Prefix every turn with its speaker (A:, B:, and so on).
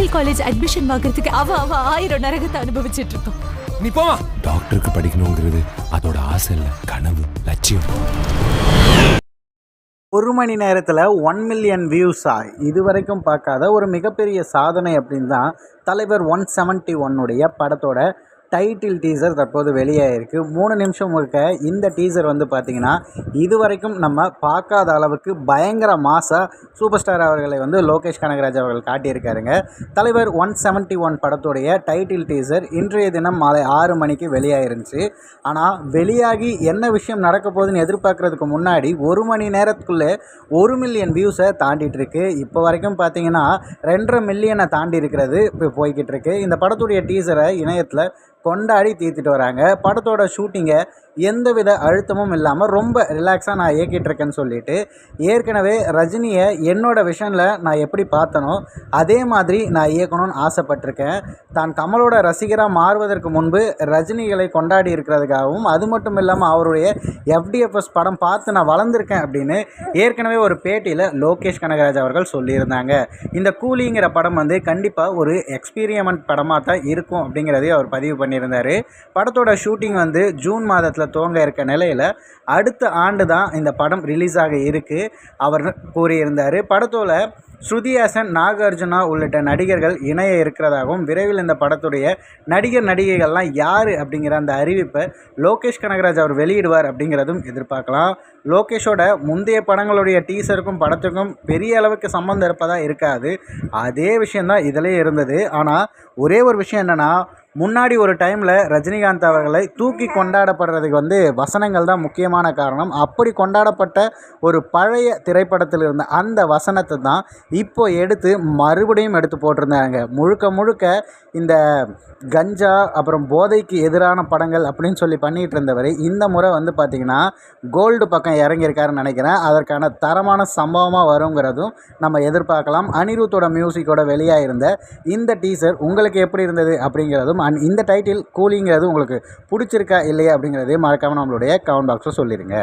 A: Medical college admission வாங்குறதுக்கு அவ அவ ஆயிரம் நரகத்தை அனுபவிச்சிட்டு இருக்கோம்
B: நீ போமா.
C: டாக்டருக்கு படிக்கணுங்கிறது அதோட ஆசை இல்லை கனவு லட்சியம்.
D: ஒரு மணி நேரத்தில் ஒன் மில்லியன் வியூஸா இது வரைக்கும் பார்க்காத ஒரு மிகப்பெரிய சாதனை அப்படின்னு தான் தலைவர் ஒன் செவன்ட்டி ஒன்னுடைய படத்தோட டைட்டில் டீசர் தற்போது வெளியாகிருக்கு மூணு நிமிஷம் இருக்க இந்த டீசர் வந்து பார்த்திங்கன்னா இது வரைக்கும் நம்ம பார்க்காத அளவுக்கு பயங்கர மாசாக சூப்பர் ஸ்டார் அவர்களை வந்து லோகேஷ் கனகராஜ் அவர்கள் காட்டியிருக்காருங்க. தலைவர் ஒன் செவன்ட்டி ஒன் படத்துடைய டைட்டில் டீசர் இன்றைய தினம் மாலை ஆறு மணிக்கு வெளியாயிருந்துச்சு. ஆனால் வெளியாகி என்ன விஷயம் நடக்க போகுதுன்னு எதிர்பார்க்கறதுக்கு முன்னாடி ஒரு மணி நேரத்துக்குள்ளே ஒரு மில்லியன் வியூஸை தாண்டிட்டு இருக்கு இப்போ வரைக்கும் பார்த்தீங்கன்னா ரெண்டரை மில்லியனை தாண்டி இருக்கிறது இப்போ போய்கிட்டு இருக்கு இந்த படத்துடைய டீசரை இணையத்தில் கொண்டாடி தீர்த்துட்டு வராங்க. படத்தோட ஷூட்டிங்கை எந்தவித அழுத்தமும் இல்லாமல் ரொம்ப ரிலாக்ஸாக நான் இயக்கிட்டுருக்கேன்னு சொல்லிட்டு ஏற்கனவே ரஜினியை என்னோட விஷனில் நான் எப்படி பார்த்தனோ அதே மாதிரி நான் இயக்கணும்னு ஆசைப்பட்டிருக்கேன். தான் கமலோட ரசிகராக மாறுவதற்கு முன்பு ரஜினிகளை கொண்டாடி இருக்கிறதுக்காகவும் அது மட்டும் இல்லாமல் அவருடைய எஃப்டிஎஃப்எஸ் படம் பார்த்து நான் வளர்ந்துருக்கேன் அப்படின்னு ஏற்கனவே ஒரு பேட்டியில் லோகேஷ் கனகராஜ் அவர்கள் சொல்லியிருந்தாங்க. இந்த கூலிங்கிற படம் வந்து கண்டிப்பாக ஒரு எக்ஸ்பீரியமெண்ட் படமாக தான் இருக்கும் அப்படிங்கிறதையும் அவர் பதிவு பண்ணி பண்ணியிருந்தார். படத்தோட ஷூட்டிங் வந்து ஜூன் மாதத்தில் துவங்க இருக்க நிலையில் அடுத்த ஆண்டு தான் இந்த படம் ரிலீஸ் ஆக இருக்குது அவர் கூறியிருந்தார். படத்தோட ஸ்ருதிஹாசன் நாகார்ஜுனா உள்ளிட்ட நடிகர்கள் இணைய இருக்கிறதாகவும் விரைவில் இந்த படத்துடைய நடிகர் நடிகைகள்லாம் யார் அப்படிங்கிற அந்த அறிவிப்பை லோகேஷ் கனகராஜ் அவர் வெளியிடுவார் அப்படிங்கிறதும் எதிர்பார்க்கலாம். லோகேஷோட முந்தைய படங்களுடைய டீசருக்கும் படத்துக்கும் பெரிய அளவுக்கு சம்மந்தம் இருப்பதாக இருக்காது. அதே விஷயந்தான் இதிலே இருந்தது. ஆனால் ஒரே ஒரு விஷயம் என்னென்னா முன்னாடி ஒரு டைமில் ரஜினிகாந்த் அவர்களை தூக்கி கொண்டாடப்படுறதுக்கு வந்து வசனங்கள் தான் முக்கியமான காரணம். அப்படி கொண்டாடப்பட்ட ஒரு பழைய திரைப்படத்தில் இருந்த அந்த வசனத்தை தான் இப்போ எடுத்து மறுபடியும் எடுத்து போட்டிருந்தாங்க. முழுக்க முழுக்க இந்த கஞ்சா அப்புறம் போதைக்கு எதிரான படங்கள் அப்படின்னு சொல்லி பண்ணிகிட்டு இருந்தவர் இந்த முறை வந்து பார்த்திங்கன்னா கோல்டு பக்கம் இறங்கியிருக்காருன்னு நினைக்கிறேன். அதற்கான தரமான சம்பவமாக வருங்கிறதும் நம்ம எதிர்பார்க்கலாம். அனிருத்தோட மியூசிக்கோட வெளியாக இருந்த இந்த டீசர் உங்களுக்கு எப்படி இருந்தது அப்படிங்கிறதும் அண்ட் இந்த டைட்டில் கூலிங்கிறது உங்களுக்கு பிடிச்சிருக்கா இல்லையா அப்படிங்கிறதையும் மறக்காமல் நம்மளுடைய கமெண்ட் பாக்ஸில் சொல்லிடுங்க